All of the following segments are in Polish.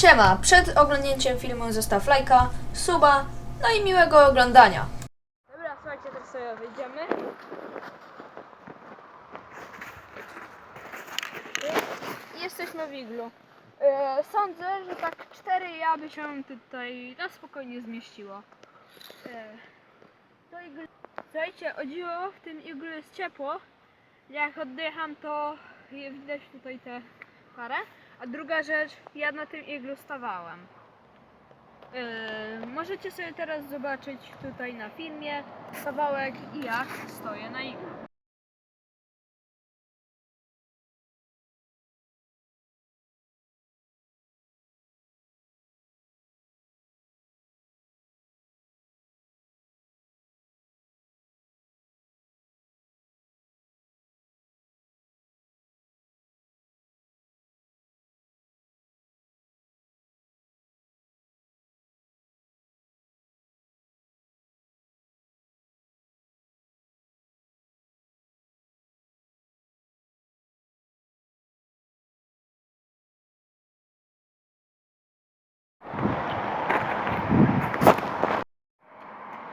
Siema, przed oglądnięciem filmu zostaw lajka, suba, no i miłego oglądania. Dobra, słuchajcie, teraz sobie wyjdziemy. Jesteśmy w iglu. E, sądzę, że tak cztery ja by się tutaj na spokojnie zmieściło. E, to igl... Słuchajcie, o dziwo, w tym iglu jest ciepło. Jak oddycham, to widać tutaj tę parę. A druga rzecz, ja na tym iglu stawałem. Yy, możecie sobie teraz zobaczyć tutaj na filmie kawałek i jak stoję na iglu.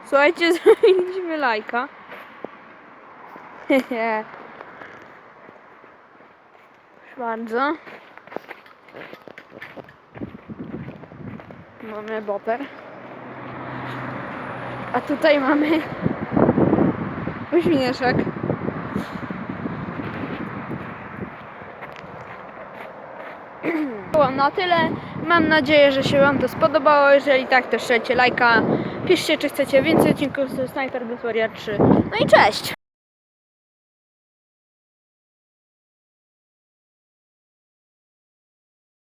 Słuchajcie, zrobiliśmy lajka. Hehe. Bardzo. Mamy boper. A tutaj mamy uśmieszek. Było na tyle. Mam nadzieję, że się Wam to spodobało. Jeżeli tak, to strzelcie lajka. Piszcie, czy chcecie więcej odcinków z Sniper Wysłaria 3. No i cześć!